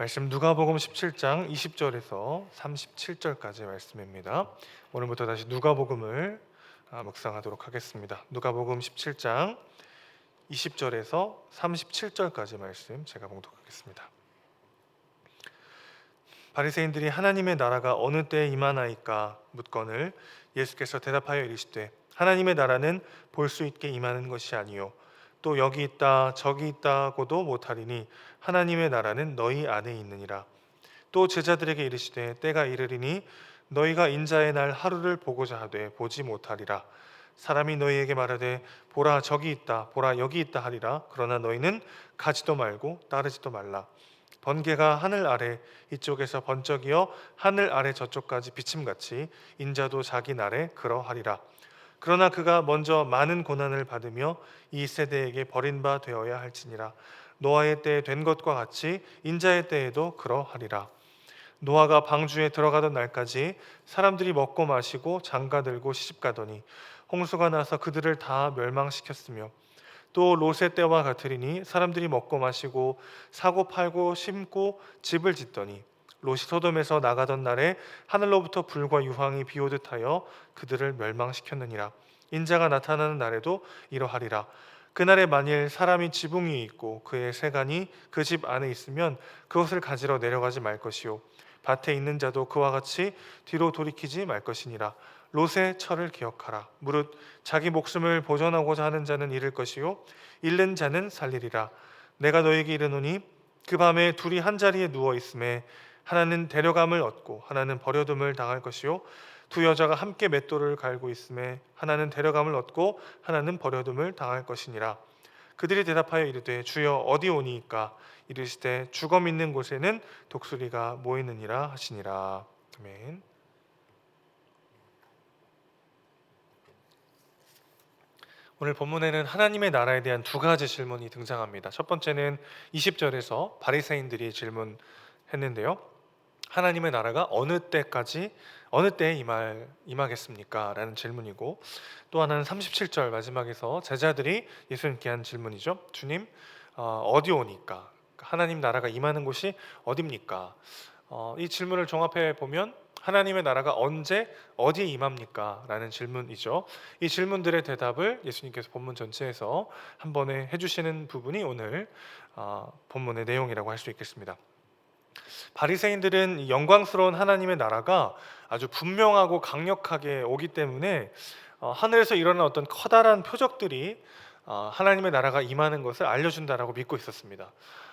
말씀 누가복음 17장 20절에서 37절까지 말씀입니다. 오늘부터 다시 누가복음을 아, 묵상하도록 하겠습니다. 누가복음 17장 20절에서 37절까지 말씀 제가 봉독하겠습니다. 바리새인들이 하나님의 나라가 어느 때에 임하나이까 묻거늘 예수께서 대답하여 이르시되 하나님의 나라는 볼 수 있게 임하는 것이 아니요 또 여기 있다 저기 있다고도 못하리니 하나님의 나라는 너희 안에 있느니라. 또 제자들에게 이르시되 때가 이르리니 너희가 인자의 날 하루를 보고자 하되 보지 못하리라. 사람이 너희에게 말하되 보라 저기 있다 보라 여기 있다 하리라. 그러나 너희는 가지도 말고 따르지도 말라. 번개가 하늘 아래 이쪽에서 번쩍이어 하늘 아래 저쪽까지 비침같이 인자도 자기 날에 그러하리라 그러나 그가 먼저 많은 고난을 받으며 이 세대에게 버린 바 되어야 할지니라. 노아의 때에 된 것과 같이 인자의 때에도 그러하리라. 노아가 방주에 들어가던 날까지 사람들이 먹고 마시고 장가 들고 시집 가더니 홍수가 나서 그들을 다 멸망시켰으며 또 롯의 때와 같으리니 사람들이 먹고 마시고 사고 팔고 심고 집을 짓더니 롯이 소돔에서 나가던 날에 하늘로부터 불과 유황이 비오듯 하여 그들을 멸망시켰느니라. 인자가 나타나는 날에도 이러하리라. 그날에 만일 사람이 지붕 위에 있고 그의 세간이 그 집 안에 있으면 그것을 가지러 내려가지 말 것이요. 밭에 있는 자도 그와 같이 뒤로 돌이키지 말 것이니라. 롯의 철을 기억하라. 무릇 자기 목숨을 보존하고자 하는 자는 잃을 것이요. 잃는 자는 살리리라. 내가 너에게 이르노니 그 밤에 둘이 한 자리에 누워 있음에 하나는 데려감을 얻고 하나는 버려둠을 당할 것이요 두 여자가 함께 맷돌을 갈고 있음에 하나는 데려감을 얻고 하나는 버려둠을 당할 것이니라 그들이 대답하여 이르되 주여 어디 오니이까 이르시되 죽음 있는 곳에는 독수리가 모이느니라 하시니라 아멘. 오늘 본문에는 하나님의 나라에 대한 두 가지 질문이 등장합니다. 첫 번째는 20절에서 바리새인들이 질문했는데요. 하나님의 나라가 어느 때까지 어느 때에 임할 임하겠습니까? 라는 질문이고 또 하나는 37절 마지막에서 제자들이 예수님께 한 질문이죠. 주님 어, 어디 오니까 하나님 나라가 임하는 곳이 어딥니까? 어, 이 질문을 종합해 보면 하나님의 나라가 언제 어디에 임합니까? 라는 질문이죠. 이 질문들의 대답을 예수님께서 본문 전체에서 한 번에 해주시는 부분이 오늘 어, 본문의 내용이라고 할 수 있겠습니다. 바리새인들은 영광스러운 하나님의 나라가 아주 분명하고 강력하게 오기 때문에 어, 하늘에서 일어난 어떤 커다란 표적들이 어, 하나님의 나라가 임하는 것을 알려준다라고 믿고 있었습니다.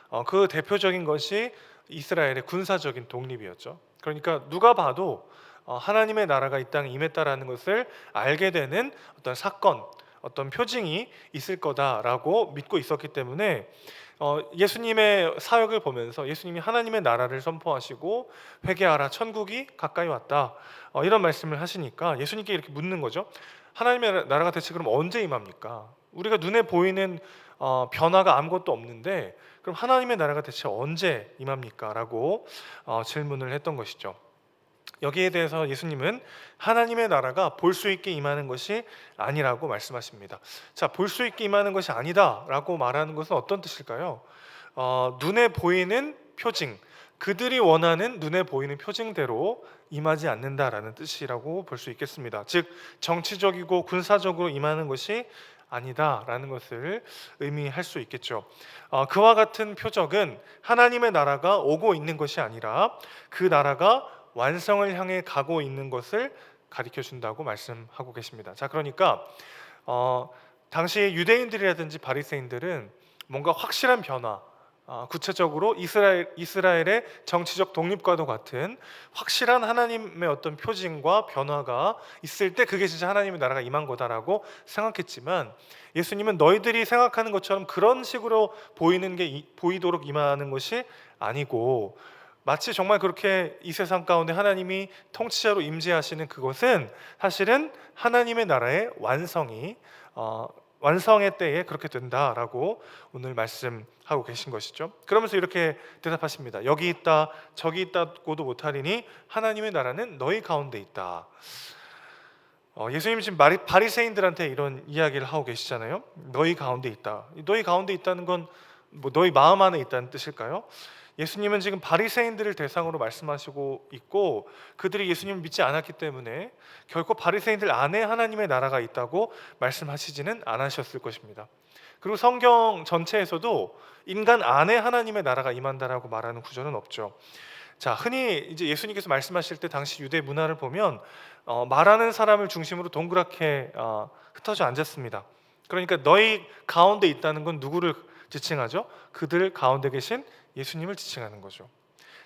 어, 그 대표적인 것이 이스라엘의 군사적인 독립이었죠. 그러니까 누가 봐도 어, 하나님의 나라가 이 땅에 임했다라는 것을 알게 되는 어떤 사건, 어떤 표징이 있을 거다라고 믿고 있었기 때문에 어, 예수님의 사역을 보면서 예수님이 하나님의 나라를 선포하시고 회개하라 천국이 가까이 왔다 어, 이런 말씀을 하시니까 예수님께 이렇게 묻는 거죠. 하나님의 나라가 대체 그럼 언제 임합니까? 우리가 눈에 보이는 어, 변화가 아무것도 없는데 그럼 하나님의 나라가 대체 언제 임합니까? 라고 어, 질문을 했던 것이죠. 여기에 대해서 예수님은 하나님의 나라가 볼 수 있게 임하는 것이 아니라고 말씀하십니다. 자, 볼 수 있게 임하는 것이 아니다라고 말하는 것은 어떤 뜻일까요? 어, 눈에 보이는 표징, 그들이 원하는 눈에 보이는 표징대로 임하지 않는다라는 뜻이라고 볼 수 있겠습니다. 즉 정치적이고 군사적으로 임하는 것이 아니다라는 것을 의미할 수 있겠죠. 어, 그와 같은 표적은 하나님의 나라가 오고 있는 것이 아니라 그 나라가 완성을 향해 가고 있는 것을 가리켜 준다고 말씀하고 계십니다. 자, 그러니까 어, 당시 유대인들이라든지 바리새인들은 뭔가 확실한 변화, 어, 구체적으로 이스라엘 이스라엘의 정치적 독립과도 같은 확실한 하나님의 어떤 표징과 변화가 있을 때 그게 진짜 하나님의 나라가 임한 거다라고 생각했지만 예수님은 너희들이 생각하는 것처럼 그런 식으로 보이는 게 이- 보이도록 임하는 것이 아니고 마치 정말 그렇게 이 세상 가운데 하나님이 통치자로 임재하시는 그것은 사실은 하나님의 나라의 완성이 어, 완성의 때에 그렇게 된다라고 오늘 말씀하고 계신 것이죠. 그러면서 이렇게 대답하십니다. 여기 있다, 저기 있다고도 못하리니 하나님의 나라는 너희 가운데 있다. 어, 예수님 지금 마리, 바리새인들한테 이런 이야기를 하고 계시잖아요. 너희 가운데 있다. 너희 가운데 있다는 건 뭐 너희 마음 안에 있다는 뜻일까요? 예수님은 지금 바리새인들을 대상으로 말씀하시고 있고 그들이 예수님을 믿지 않았기 때문에 결코 바리새인들 안에 하나님의 나라가 있다고 말씀하시지는 않으셨을 것입니다. 그리고 성경 전체에서도 인간 안에 하나님의 나라가 임한다라고 말하는 구절은 없죠. 자, 흔히 이제 예수님께서 말씀하실 때 당시 유대 문화를 보면 어, 말하는 사람을 중심으로 동그랗게 어, 흩어져 앉았습니다. 그러니까 너희 가운데 있다는 건 누구를 지칭하죠? 그들 가운데 계신 예수님을 지칭하는 거죠.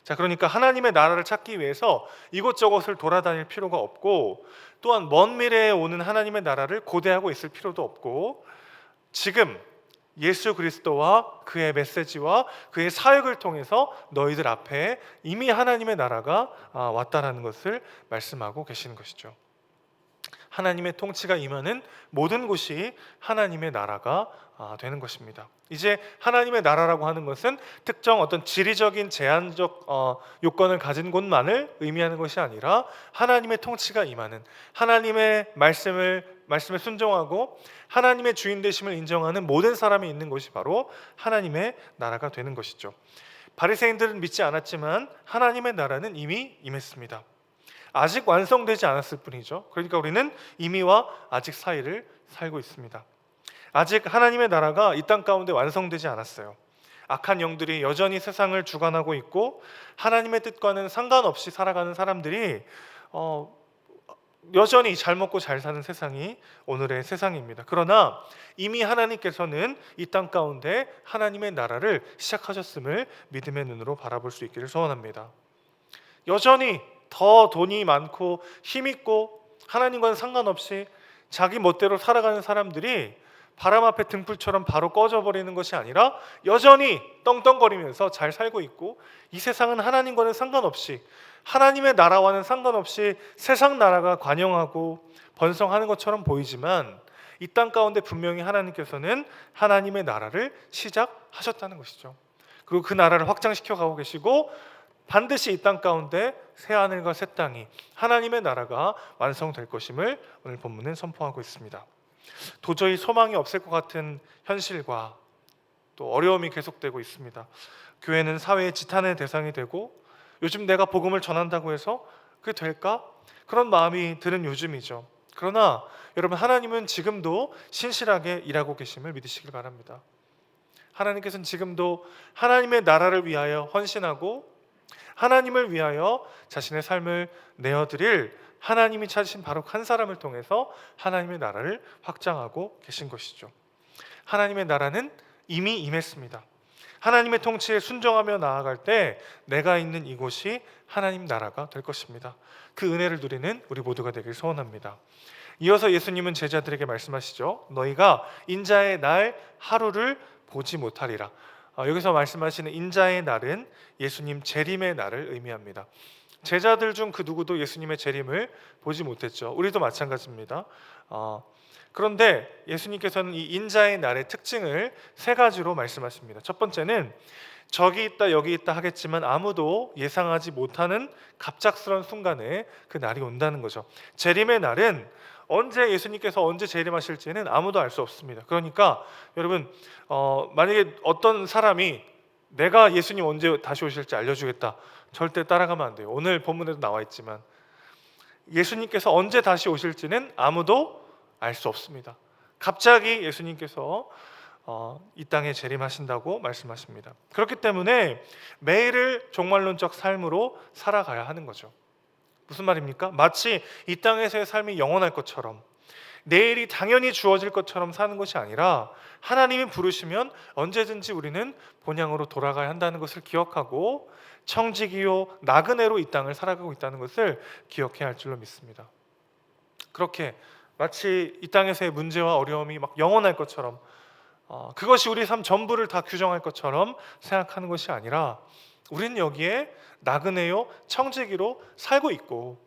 자, 그러니까 하나님의 나라를 찾기 위해서 이곳저곳을 돌아다닐 필요가 없고 또한 먼 미래에 오는 하나님의 나라를 고대하고 있을 필요도 없고 지금 예수 그리스도와 그의 메시지와 그의 사역을 통해서 너희들 앞에 이미 하나님의 나라가 아, 왔다라는 것을 말씀하고 계시는 것이죠. 하나님의 통치가 임하는 모든 곳이 하나님의 나라가 아, 되는 것입니다. 이제 하나님의 나라라고 하는 것은 특정 어떤 지리적인 제한적 어, 요건을 가진 곳만을 의미하는 것이 아니라 하나님의 통치가 임하는 하나님의 말씀을 말씀에 순종하고 하나님의 주인 되심을 인정하는 모든 사람이 있는 곳이 바로 하나님의 나라가 되는 것이죠. 바리새인들은 믿지 않았지만 하나님의 나라는 이미 임했습니다. 아직 완성되지 않았을 뿐이죠. 그러니까 우리는 이미와 아직 사이를 살고 있습니다. 아직 하나님의 나라가 이 땅 가운데 완성되지 않았어요. 악한 영들이 여전히 세상을 주관하고 있고 하나님의 뜻과는 상관없이 살아가는 사람들이 어, 여전히 잘 먹고 잘 사는 세상이 오늘의 세상입니다. 그러나 이미 하나님께서는 이 땅 가운데 하나님의 나라를 시작하셨음을 믿음의 눈으로 바라볼 수 있기를 소원합니다. 여전히 더 돈이 많고 힘 있고 하나님과는 상관없이 자기 멋대로 살아가는 사람들이 바람 앞에 등불처럼 바로 꺼져버리는 것이 아니라 여전히 떵떵거리면서 잘 살고 있고 이 세상은 하나님과는 상관없이 하나님의 나라와는 상관없이 세상 나라가 관영하고 번성하는 것처럼 보이지만 이 땅 가운데 분명히 하나님께서는 하나님의 나라를 시작하셨다는 것이죠. 그리고 그 나라를 확장시켜 가고 계시고 반드시 이 땅 가운데 새 하늘과 새 땅이 하나님의 나라가 완성될 것임을 오늘 본문은 선포하고 있습니다. 도저히 소망이 없을 것 같은 현실과 또 어려움이 계속되고 있습니다. 교회는 사회의 지탄의 대상이 되고 요즘 내가 복음을 전한다고 해서 그게 될까? 그런 마음이 드는 요즘이죠. 그러나 여러분 하나님은 지금도 신실하게 일하고 계심을 믿으시길 바랍니다. 하나님께서는 지금도 하나님의 나라를 위하여 헌신하고 하나님을 위하여 자신의 삶을 내어드릴 하나님이 찾으신 바로 한 사람을 통해서 하나님의 나라를 확장하고 계신 것이죠. 하나님의 나라는 이미 임했습니다. 하나님의 통치에 순종하며 나아갈 때 내가 있는 이곳이 하나님 나라가 될 것입니다. 그 은혜를 누리는 우리 모두가 되길 소원합니다. 이어서 예수님은 제자들에게 말씀하시죠. 너희가 인자의 날 하루를 보지 못하리라. 어, 여기서 말씀하시는 인자의 날은 예수님 재림의 날을 의미합니다. 제자들 중 그 누구도 예수님의 재림을 보지 못했죠. 우리도 마찬가지입니다. 어, 그런데 예수님께서는 이 인자의 날의 특징을 세 가지로 말씀하십니다. 첫 번째는 저기 있다 여기 있다 하겠지만 아무도 예상하지 못하는 갑작스런 순간에 그 날이 온다는 거죠. 재림의 날은 언제 예수님께서 언제 재림하실지는 아무도 알 수 없습니다. 그러니까 여러분 어, 만약에 어떤 사람이 내가 예수님 언제 다시 오실지 알려주겠다. 절대 따라가면 안 돼요. 오늘 본문에도 나와 있지만 예수님께서 언제 다시 오실지는 아무도 알 수 없습니다. 갑자기 예수님께서 어, 이 땅에 재림하신다고 말씀하십니다. 그렇기 때문에 매일을 종말론적 삶으로 살아가야 하는 거죠. 무슨 말입니까? 마치 이 땅에서의 삶이 영원할 것처럼 내일이 당연히 주어질 것처럼 사는 것이 아니라 하나님이 부르시면 언제든지 우리는 본향으로 돌아가야 한다는 것을 기억하고 청지기요 나그네로 이 땅을 살아가고 있다는 것을 기억해야 할 줄로 믿습니다. 그렇게 마치 이 땅에서의 문제와 어려움이 막 영원할 것처럼 어, 그것이 우리 삶 전부를 다 규정할 것처럼 생각하는 것이 아니라 우리는 여기에 나그네요 청지기로 살고 있고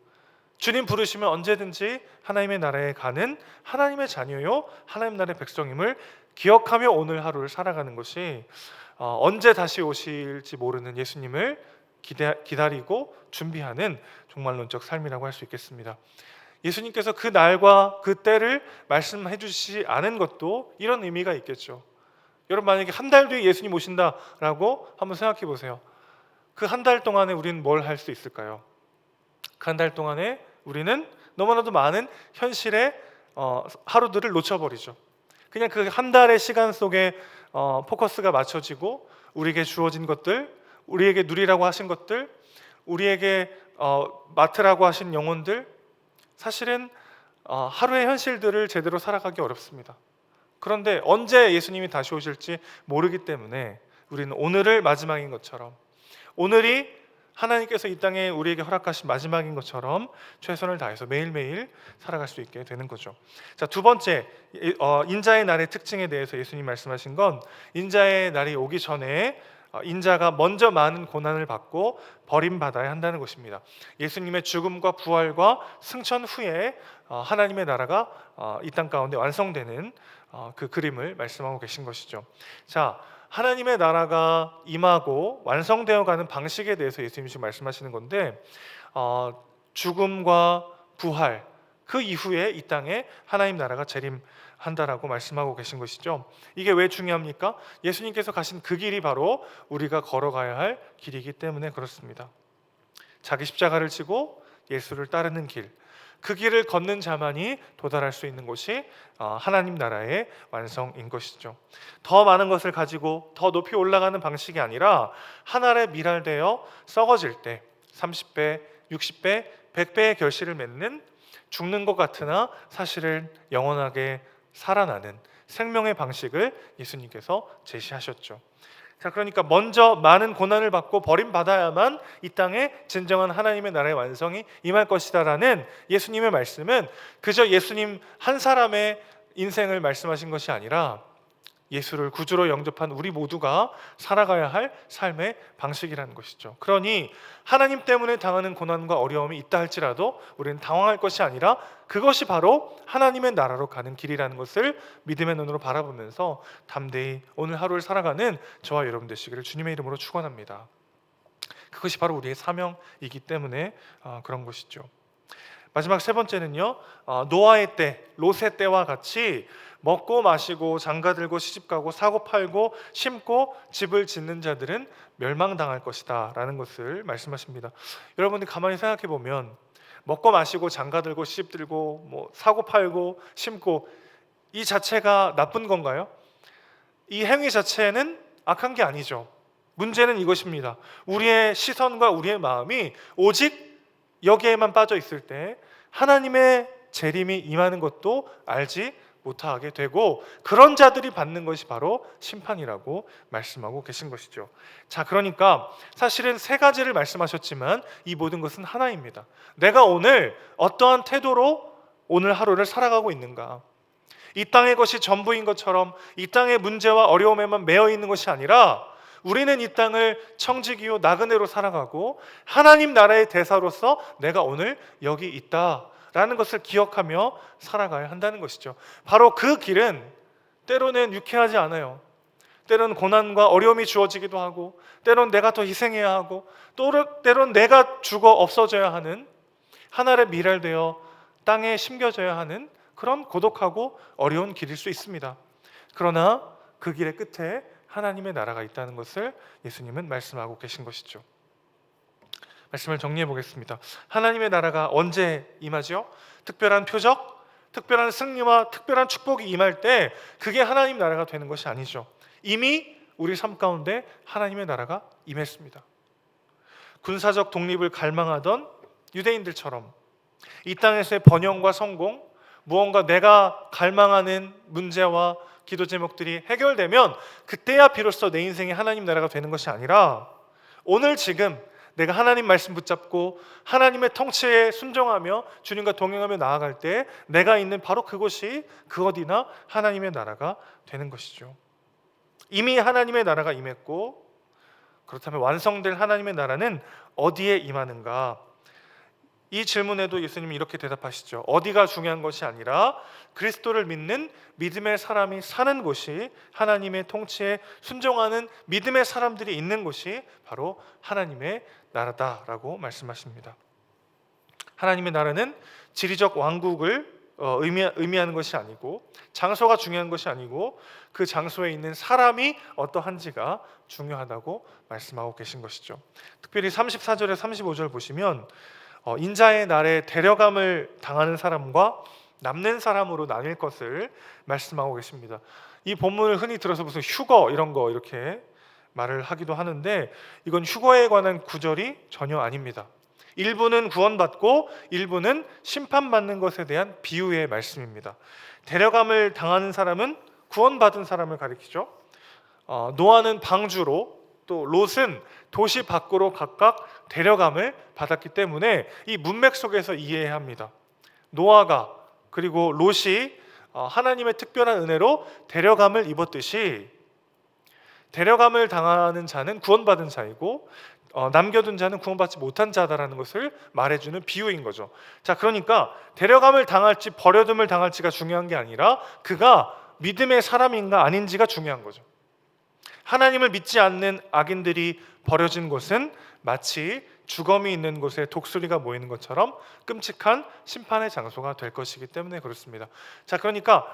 주님 부르시면 언제든지 하나님의 나라에 가는 하나님의 자녀요 하나님 나라의 백성임을 기억하며 오늘 하루를 살아가는 것이 어, 언제 다시 오실지 모르는 예수님을 기다리고 준비하는 종말론적 삶이라고 할 수 있겠습니다. 예수님께서 그 날과 그 때를 말씀해 주시지 않은 것도 이런 의미가 있겠죠. 여러분 만약에 한 달 뒤에 예수님 오신다라고 한번 생각해 보세요. 그 한 달 동안에 우리는 뭘 할 수 있을까요? 그 한 달 동안에 우리는 너무나도 많은 현실의 어, 하루들을 놓쳐버리죠. 그냥 그 한 달의 시간 속에 어, 포커스가 맞춰지고 우리에게 주어진 것들, 우리에게 누리라고 하신 것들, 우리에게 어, 맡으라고 하신 영혼들, 사실은 어, 하루의 현실들을 제대로 살아가기 어렵습니다. 그런데 언제 예수님이 다시 오실지 모르기 때문에 우리는 오늘을 마지막인 것처럼 오늘이 하나님께서 이 땅에 우리에게 허락하신 마지막인 것처럼 최선을 다해서 매일매일 살아갈 수 있게 되는 거죠. 자, 두 번째 이- 어, 인자의 날의 특징에 대해서 예수님 말씀하신 건 인자의 날이 오기 전에 어, 인자가 먼저 많은 고난을 받고 버림받아야 한다는 것입니다. 예수님의 죽음과 부활과 승천 후에 어, 하나님의 나라가 어, 이땅 가운데 완성되는 어, 그 그림을 말씀하고 계신 것이죠. 자, 하나님의 나라가 임하고 완성되어 가는 방식에 대해서 예수님이 지금 말씀하시는 건데 어, 죽음과 부활 그 이후에 이 땅에 하나님 나라가 재림한다라고 말씀하고 계신 것이죠. 이게 왜 중요합니까? 예수님께서 가신 그 길이 바로 우리가 걸어가야 할 길이기 때문에 그렇습니다. 자기 십자가를 지고 예수를 따르는 길. 그 길을 걷는 자만이 도달할 수 있는 곳이 어, 하나님 나라의 완성인 것이죠. 더 많은 것을 가지고 더 높이 올라가는 방식이 아니라 하늘에 미랄되어 썩어질 때 30배, 60배, 100배의 결실을 맺는 죽는 것 같으나 사실은 영원하게 살아나는 생명의 방식을 예수님께서 제시하셨죠. 자, 그러니까 먼저 많은 고난을 받고 버림받아야만 이 땅에 진정한 하나님의 나라의 완성이 임할 것이다라는 예수님의 말씀은 그저 예수님 한 사람의 인생을 말씀하신 것이 아니라 예수를 구주로 영접한 우리 모두가 살아가야 할 삶의 방식이라는 것이죠. 그러니 하나님 때문에 당하는 고난과 어려움이 있다 할지라도 우리는 당황할 것이 아니라 그것이 바로 하나님의 나라로 가는 길이라는 것을 믿음의 눈으로 바라보면서 담대히 오늘 하루를 살아가는 저와 여러분 되시기를 주님의 이름으로 축원합니다. 그것이 바로 우리의 사명이기 때문에 어, 그런 것이죠. 마지막 세 번째는요 어, 노아의 때, 롯의 때와 같이 먹고 마시고 장가들고 시집가고 사고 팔고 심고 집을 짓는 자들은 멸망당할 것이다라는 것을 말씀하십니다. 여러분들 가만히 생각해 보면 먹고 마시고 장가들고 시집들고 뭐 사고 팔고 심고 이 자체가 나쁜 건가요? 이 행위 자체는 악한 게 아니죠. 문제는 이것입니다. 우리의 시선과 우리의 마음이 오직 여기에만 빠져 있을 때 하나님의 재림이 임하는 것도 알지 못하게 되고 그런 자들이 받는 것이 바로 심판이라고 말씀하고 계신 것이죠. 자, 그러니까 사실은 세 가지를 말씀하셨지만 이 모든 것은 하나입니다. 내가 오늘 어떠한 태도로 오늘 하루를 살아가고 있는가? 이 땅의 것이 전부인 것처럼 이 땅의 문제와 어려움에만 매여 있는 것이 아니라 우리는 이 땅을 청지기요 나그네로 살아가고 하나님 나라의 대사로서 내가 오늘 여기 있다 라는 것을 기억하며 살아가야 한다는 것이죠. 바로 그 길은 때로는 유쾌하지 않아요. 때로는 고난과 어려움이 주어지기도 하고 때로는 내가 더 희생해야 하고 또 때로는 내가 죽어 없어져야 하는 하늘에 미랄되어 땅에 심겨져야 하는 그런 고독하고 어려운 길일 수 있습니다. 그러나 그 길의 끝에 하나님의 나라가 있다는 것을 예수님은 말씀하고 계신 것이죠. 말씀을 정리해 보겠습니다. 하나님의 나라가 언제 임하죠? 특별한 표적, 특별한 승리와 특별한 축복이 임할 때 그게 하나님 나라가 되는 것이 아니죠. 이미 우리 삶 가운데 하나님의 나라가 임했습니다. 군사적 독립을 갈망하던 유대인들처럼 이 땅에서의 번영과 성공, 무언가 내가 갈망하는 문제와 기도 제목들이 해결되면 그때야 비로소 내 인생이 하나님 나라가 되는 것이 아니라 오늘 지금 내가 하나님 말씀 붙잡고 하나님의 통치에 순종하며 주님과 동행하며 나아갈 때 내가 있는 바로 그곳이 그 어디나 하나님의 나라가 되는 것이죠. 이미 하나님의 나라가 임했고 그렇다면 완성될 하나님의 나라는 어디에 임하는가? 이 질문에도 예수님이 이렇게 대답하시죠. 어디가 중요한 것이 아니라 그리스도를 믿는 믿음의 사람이 사는 곳이 하나님의 통치에 순종하는 믿음의 사람들이 있는 곳이 바로 하나님의 나라다라고 말씀하십니다. 하나님의 나라는 지리적 왕국을 어, 의미, 의미 하는 것이 아니고 장소가 중요한 것이 아니고 그 장소에 있는 사람이 어떠한지가 중요하다고 말씀하고 계신 것이죠. 특별히 34절에 35절 보시면 어, 인자의 날에 데려감을 당하는 사람과 남는 사람으로 나뉠 것을 말씀하고 계십니다. 이 본문을 흔히 들어서 무슨 휴거 이런 거 이렇게 말을 하기도 하는데 이건 휴거에 관한 구절이 전혀 아닙니다. 일부는 구원받고 일부는 심판받는 것에 대한 비유의 말씀입니다. 데려감을 당하는 사람은 구원받은 사람을 가리키죠. 어, 노아는 방주로 또 롯은 도시 밖으로 각각 데려감을 받았기 때문에 이 문맥 속에서 이해해야 합니다. 노아가 그리고 롯이 어, 하나님의 특별한 은혜로 데려감을 입었듯이 데려감을 당하는 자는 구원받은 자이고 어, 남겨둔 자는 구원받지 못한 자다라는 것을 말해주는 비유인 거죠. 자, 그러니까 데려감을 당할지 버려둠을 당할지가 중요한 게 아니라 그가 믿음의 사람인가 아닌지가 중요한 거죠. 하나님을 믿지 않는 악인들이 버려진 곳은 마치 주검이 있는 곳에 독수리가 모이는 것처럼 끔찍한 심판의 장소가 될 것이기 때문에 그렇습니다. 자, 그러니까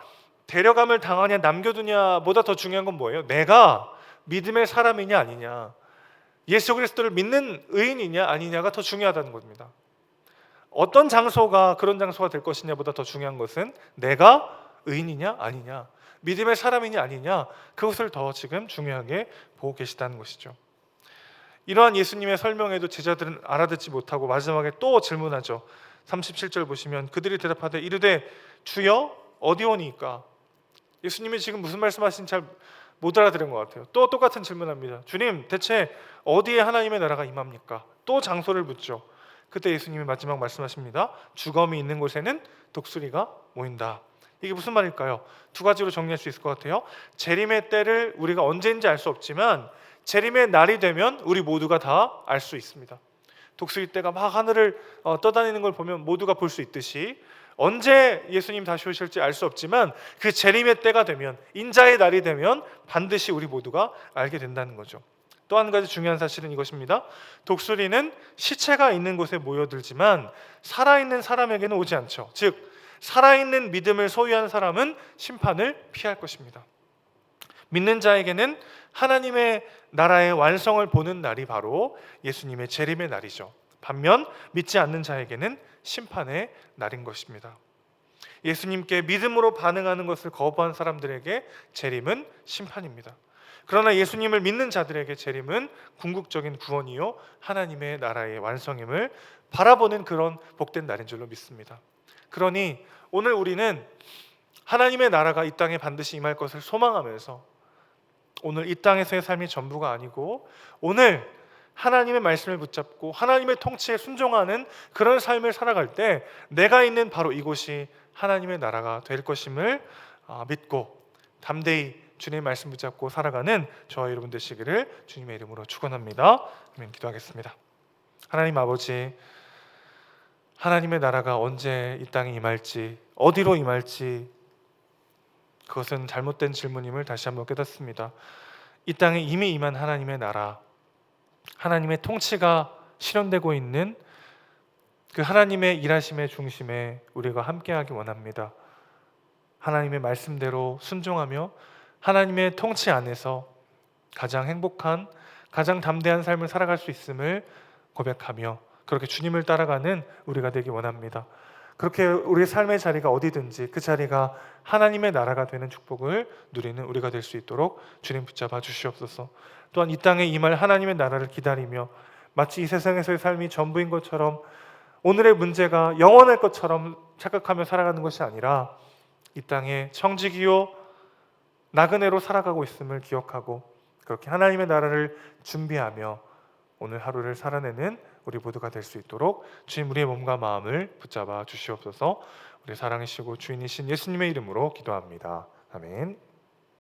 데려감을 당하냐 남겨두냐보다 더 중요한 건 뭐예요? 내가 믿음의 사람이냐 아니냐. 예수 그리스도를 믿는 의인이냐 아니냐가 더 중요하다는 겁니다. 어떤 장소가 그런 장소가 될 것이냐보다 더 중요한 것은 내가 의인이냐 아니냐, 믿음의 사람이냐 아니냐 그것을 더 지금 중요하게 보고 계시다는 것이죠. 이러한 예수님의 설명에도 제자들은 알아듣지 못하고 마지막에 또 질문하죠. 37절 보시면 그들이 대답하되 이르되 주여 어디 오니까 예수님이 지금 무슨 말씀하신지 잘 못 알아들은 것 같아요. 또 똑같은 질문합니다. 주님, 대체 어디에 하나님의 나라가 임합니까? 또 장소를 묻죠. 그때 예수님이 마지막 말씀하십니다. 주검이 있는 곳에는 독수리가 모인다. 이게 무슨 말일까요? 두 가지로 정리할 수 있을 것 같아요. 재림의 때를 우리가 언제인지 알 수 없지만 재림의 날이 되면 우리 모두가 다 알 수 있습니다. 독수리 떼가 막 하늘을 어, 떠다니는 걸 보면 모두가 볼 수 있듯이 언제 예수님 다시 오실지 알 수 없지만 그 재림의 때가 되면 인자의 날이 되면 반드시 우리 모두가 알게 된다는 거죠. 또 한 가지 중요한 사실은 이것입니다. 독수리는 시체가 있는 곳에 모여들지만 살아있는 사람에게는 오지 않죠. 즉 살아있는 믿음을 소유한 사람은 심판을 피할 것입니다. 믿는 자에게는 하나님의 나라의 완성을 보는 날이 바로 예수님의 재림의 날이죠. 반면 믿지 않는 자에게는 심판의 날인 것입니다. 예수님께 믿음으로 반응하는 것을 거부한 사람들에게 재림은 심판입니다. 그러나 예수님을 믿는 자들에게 재림은 궁극적인 구원이요 하나님의 나라의 완성임을 바라보는 그런 복된 날인 줄로 믿습니다. 그러니 오늘 우리는 하나님의 나라가 이 땅에 반드시 임할 것을 소망하면서 오늘 이 땅에서의 삶이 전부가 아니고 오늘 하나님의 말씀을 붙잡고 하나님의 통치에 순종하는 그런 삶을 살아갈 때 내가 있는 바로 이곳이 하나님의 나라가 될 것임을 아, 믿고 담대히 주님의 말씀 붙잡고 살아가는 저와 여러분 되시기를 주님의 이름으로 축원합니다. 아멘. 기도하겠습니다. 하나님 아버지 하나님의 나라가 언제 이 땅에 임할지 어디로 임할지 그것은 잘못된 질문임을 다시 한번 깨닫습니다. 이 땅에 이미 임한 하나님의 나라 하나님의 통치가 실현되고 있는 그 하나님의 일하심의 중심에 우리가 함께하기 원합니다. 하나님의 말씀대로 순종하며 하나님의 통치 안에서 가장 행복한, 가장 담대한 삶을 살아갈 수 있음을 고백하며 그렇게 주님을 따라가는 우리가 되기 원합니다. 그렇게 우리의 삶의 자리가 어디든지 그 자리가 하나님의 나라가 되는 축복을 누리는 우리가 될 수 있도록 주님 붙잡아 주시옵소서. 또한 이 땅에 임할 하나님의 나라를 기다리며 마치 이 세상에서의 삶이 전부인 것처럼 오늘의 문제가 영원할 것처럼 착각하며 살아가는 것이 아니라 이 땅에 청지기요 나그네로 살아가고 있음을 기억하고 그렇게 하나님의 나라를 준비하며 오늘 하루를 살아내는 우리 모두가 될 수 있도록 주님 우리의 몸과 마음을 붙잡아 주시옵소서. 우리 사랑이시고 주인이신 예수님의 이름으로 기도합니다. 아멘.